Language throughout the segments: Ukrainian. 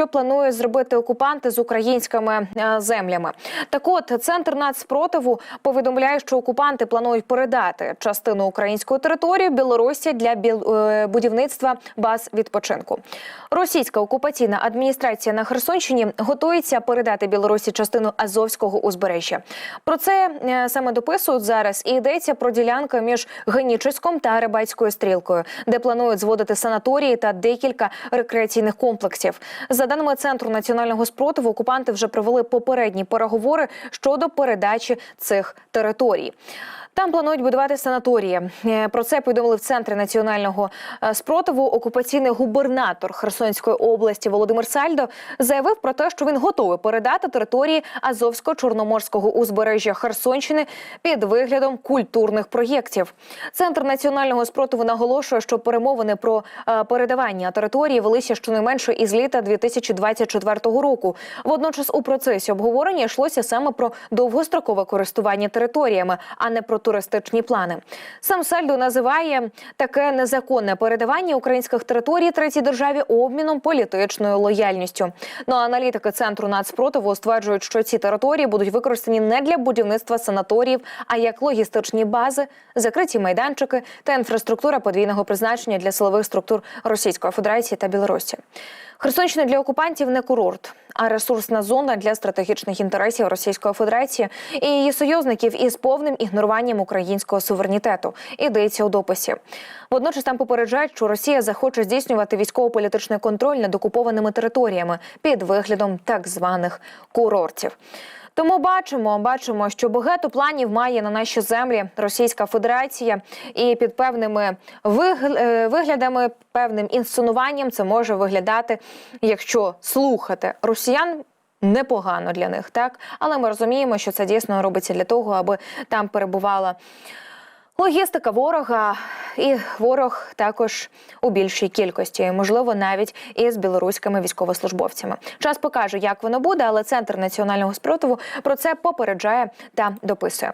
що планує зробити окупанти з українськими е, землями. Так от центр нацспротиву повідомляє, що окупанти планують передати частину української території Білорусі для е, будівництва баз відпочинку. Російська окупаційна адміністрація на Херсонщині готується передати Білорусі частину Азовського узбережжя. Про це е, саме дописують зараз і йдеться про ділянку між Генічеськом та Рибацькою стрілкою, де планують зводити санаторії та декілька рекреаційних комплексів. За даними центру національного спротиву, окупанти вже провели попередні переговори щодо передачі цих територій. Там планують будувати санаторії. Е, Про це повідомили в центрі національного е, спротиву. Окупаційний губернатор Херсонської області Володимир Сальдо заявив про те, що він готовий передати території Азовсько-Чорноморського узбережжя Херсонщини під виглядом культурних проєктів. Центр національного спротиву наголошує, що перемовини про е, передавання території велися щонайменше із літа 2024 року. Водночас у процесі обговорення йшлося саме про довгострокове користування територіями, а не про туристичні плани. Сам Сальдо називає таке незаконне передавання українських територій третій державі обміном політичною лояльністю. Ну а аналітики центру нацпротиву стверджують, що ці території будуть використані не для будівництва санаторіїв, а як логістичні бази, закриті майданчики та інфраструктура подвійного призначення для силових структур Російської Федерації та Білорусі. Херсонщина для окупантів не курорт, а ресурсна зона для стратегічних інтересів Російської Федерації і її союзників із повним ігноруванням українського суверенітету. Ідеться у дописі. Водночас там попереджають, що Росія захоче здійснювати військово-політичний контроль над окупованими територіями під виглядом так званих курортів. Тому бачимо, бачимо, що багато планів має на наші землі Російська Федерація, і під певними е, виглядами, певним інсценуванням це може виглядати, якщо слухати росіян. Непогано для них, так але ми розуміємо, що це дійсно робиться для того, аби там перебувала логістика ворога, і ворог також у більшій кількості, можливо, навіть із білоруськими військовослужбовцями. Час покаже, як воно буде, але центр національного спротиву про це попереджає та дописує.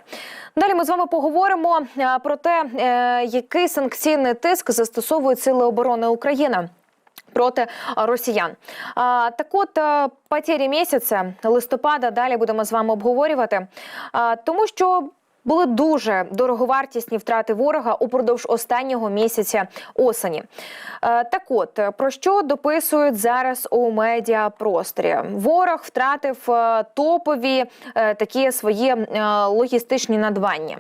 Далі ми з вами поговоримо е, про те, е, який санкційний тиск застосовують сили оборони України. Проти росіян, а, так от а, потері місяця листопада далі будемо з вами обговорювати, а, тому що були дуже дороговартісні втрати ворога упродовж останнього місяця осені. Е, Так от про що дописують зараз у медіапросторі? Ворог втратив е, топові е, такі свої логістичні надбання.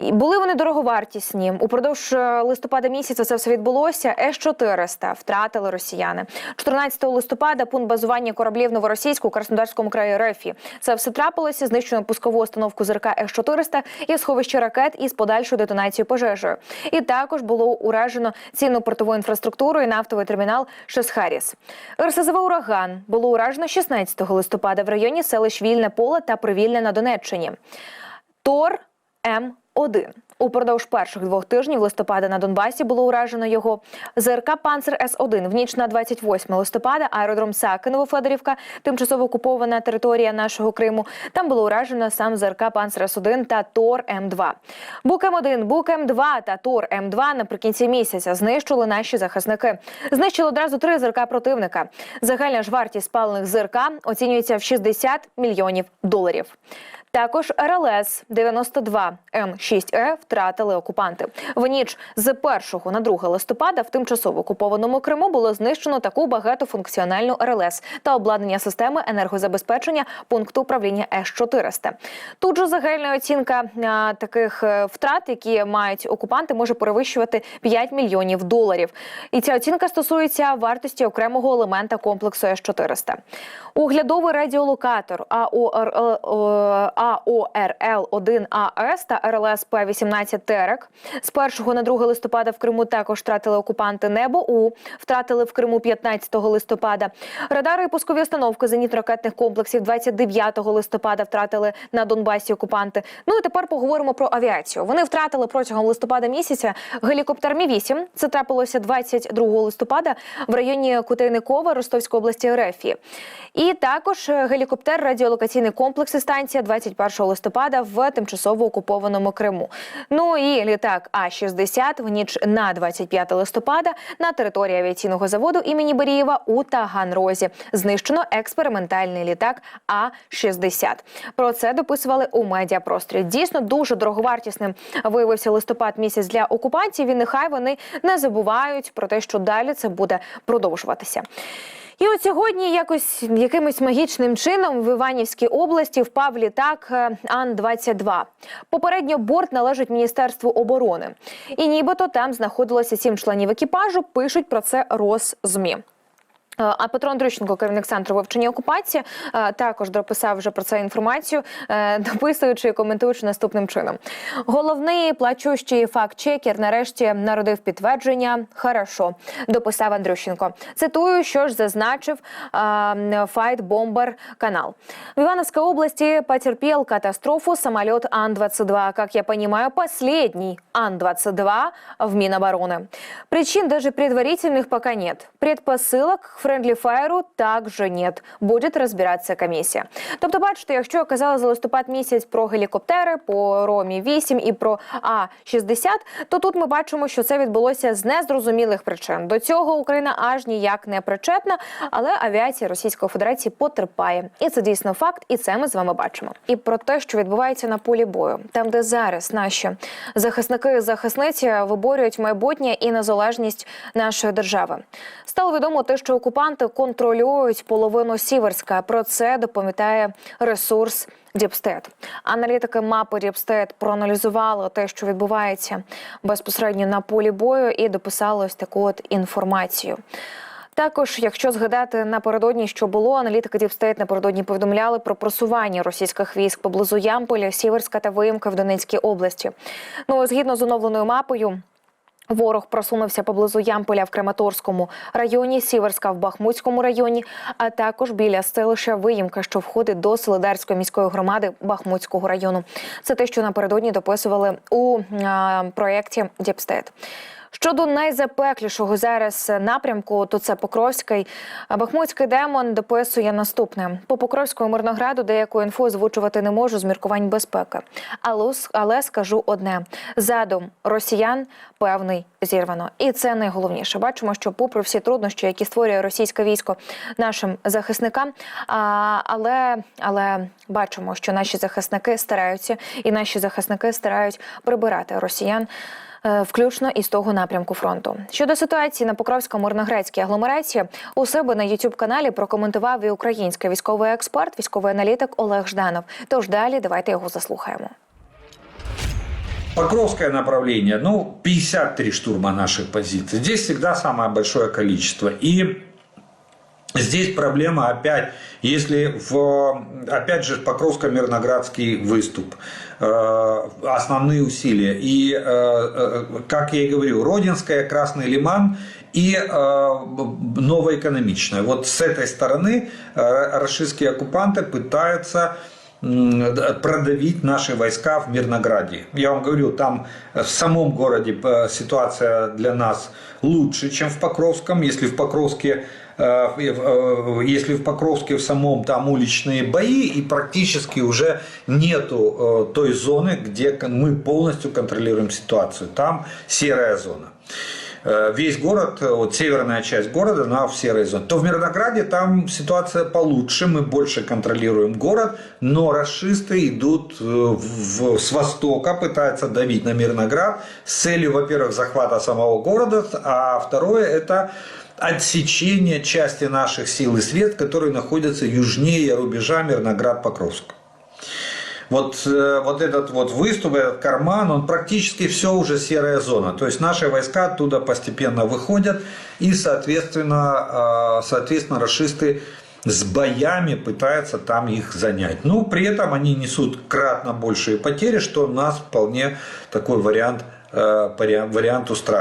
Були вони дороговартісні. Упродовж е, листопада місяця це все відбулося. С-400 втратили росіяни. 14 листопада пункт базування кораблів Новоросійську у Краснодарському краї РФі. Це все трапилося. Знищено пускову установку ЗРК С-400 і сховище ракет із подальшою детонацією пожежею. І також було уражено цінну портову інфраструктуру і нафтовий термінал Шесхаріс. РСЗВ «Ураган» було уражено 16 листопада в районі селищ Вільне Поле та Привільне на Донеччині. Тор М. 1 Упродовж перших двох тижнів листопада на Донбасі було уражено його ЗРК Панцер С-1 в ніч на 28 листопада. Аеродром Сакиново Федорівка, тимчасово окупована територія нашого Криму. Там було уражено сам ЗРК Панцер С-1 та Тор М2. Бук М1, Бук М2 та Тор М2 наприкінці місяця знищили наші захисники. Знищили одразу три ЗРК противника. Загальна ж вартість спалених ЗРК оцінюється в 60 мільйонів доларів. Також РЛС 92 М6Е втратили окупанти. В ніч з 1 на 2 листопада в тимчасово окупованому Криму було знищено таку багатофункціональну РЛС та обладнання системи енергозабезпечення пункту управління С-400. Тут же загальна оцінка таких е, втрат, які мають окупанти, може перевищувати 5 мільйонів доларів. І ця оцінка стосується вартості окремого елемента комплексу С-400. Оглядовий радіолокатор АОРЛ, АОРЛ-1АС та РЛС П-18 Терек. З 1 на 2 листопада в Криму також втратили окупанти небо. У втратили в Криму 15 листопада. Радари і пускові установки зенітно-ракетних комплексів 29 листопада втратили на Донбасі окупанти. Ну і тепер поговоримо про авіацію. Вони втратили протягом листопада місяця гелікоптер Мі-8. Це трапилося 22 листопада в районі Кутейникова Ростовської області РФ. І також гелікоптер радіолокаційний комплекс і станція 24 21 листопада в тимчасово окупованому Криму. Ну і літак А-60 в ніч на 25 листопада на території авіаційного заводу імені Берієва у Таганрозі знищено експериментальний літак А-60. Про це дописували у медіапросторі. Дійсно дуже дороговартісним виявився листопад місяць для окупантів. І нехай вони не забувають про те, що далі це буде продовжуватися. І от сьогодні якось якимось магічним чином в Іванівській області впав літак е, Ан-22. Попередньо борт належить Міністерству оборони. І нібито там знаходилося сім членів екіпажу. Пишуть про це Росзмі. Е, А Петро Андрющенко, керівник центру вивчення окупації, е, також дописав вже про це інформацію, е, дописуючи і коментуючи наступним чином. Головний плачущий факт-чекер нарешті народив підтвердження. Хорошо, дописав Андрющенко. Цитую, що ж зазначив Файт Бомбер канал. В Ивановской области потерпел катастрофу самолет Ан-22. Как я понимаю, последний Ан-22 в Минобороны. Причин даже предварительных пока нет. Предпосылок к френдлі-фаєру також нет. Буде розбиратися комісія. Тобто, бачите, якщо я казала за листопад місяць про гелікоптери, по Ромі 8 і про А-60, то тут ми бачимо, що це відбулося з незрозумілих причин. До цього Україна аж ніяк не причетна, але авіація Російської Федерації потерпає. І це дійсно факт, і це ми з вами бачимо. І про те, що відбувається на полі бою, там, де зараз наші захисники і захисниці виборюють майбутнє і незалежність нашої держави. Стало відомо те, що окупанти контролюють половину Сіверська. Про це доповідає ресурс. Діпстет аналітики мапи Діпстет проаналізували те, що відбувається безпосередньо на полі бою, і дописали ось таку от інформацію. Також, якщо згадати напередодні, що було, аналітики Діпстейт напередодні повідомляли про просування російських військ поблизу Ямполя, Сіверська та Виїмка в Донецькій області. Ну згідно з оновленою мапою. Ворог просунувся поблизу Ямполя в Краматорському районі, Сіверська в Бахмутському районі, а також біля селища Виїмка, що входить до Солидарської міської громади Бахмутського району. Це те, що напередодні дописували у проєкті Діпстет. Щодо найзапеклішого зараз напрямку, то це Покровський. Бахмутський демон дописує наступне: по Покровському мирнограду деяку інфу озвучувати не можу з міркувань безпеки. Але, але скажу одне: задум росіян певний зірвано, і це найголовніше. Бачимо, що попри всі труднощі, які створює російське військо нашим захисникам, а, але, але бачимо, що наші захисники стараються, і наші захисники старають прибирати росіян включно із того напрямку фронту. Щодо ситуації на Покровському мирногрецькій агломерації, у себе на youtube каналі прокоментував і український військовий експерт, військовий аналітик Олег Жданов. Тож далі давайте його заслухаємо. Покровское направление, ну, 53 штурма наших позиций. Здесь всегда самое большое количество. И здесь проблема опять, если в, опять же, Покровско-Мирноградский выступ, э, основные усилия. И, э, э, как я и говорю, Родинская, Красный Лиман и Новоэкономичная. Вот с этой стороны российские оккупанты пытаются продавить наши войска в Мирнограде. Я вам говорю, там в самом городе ситуация для нас лучше, чем в Покровском. Если в Покровске если в Покровске в самом там уличные бои и практически уже нету э, той зоны, где мы полностью контролируем ситуацию. Там серая зона Э, весь город, э, вот северная часть города, она в серой зоне. То в Мирнограде там ситуация получше, мы больше контролируем город, но расисты идут э, в- с востока, пытаются давить на Мирноград с целью, во-первых, захвата самого города, а второе это отсечение части наших сил и средств, которые находятся южнее рубежа Мирноград-Покровск. Вот, э, вот этот вот выступ, этот карман, он практически все уже серая зона. То есть наши войска оттуда постепенно выходят и, соответственно, э, соответственно, расисты с боями пытаются там их занять. Ну, при этом они несут кратно большие потери, что нас вполне такой вариант, э, вариант вариант устраивает.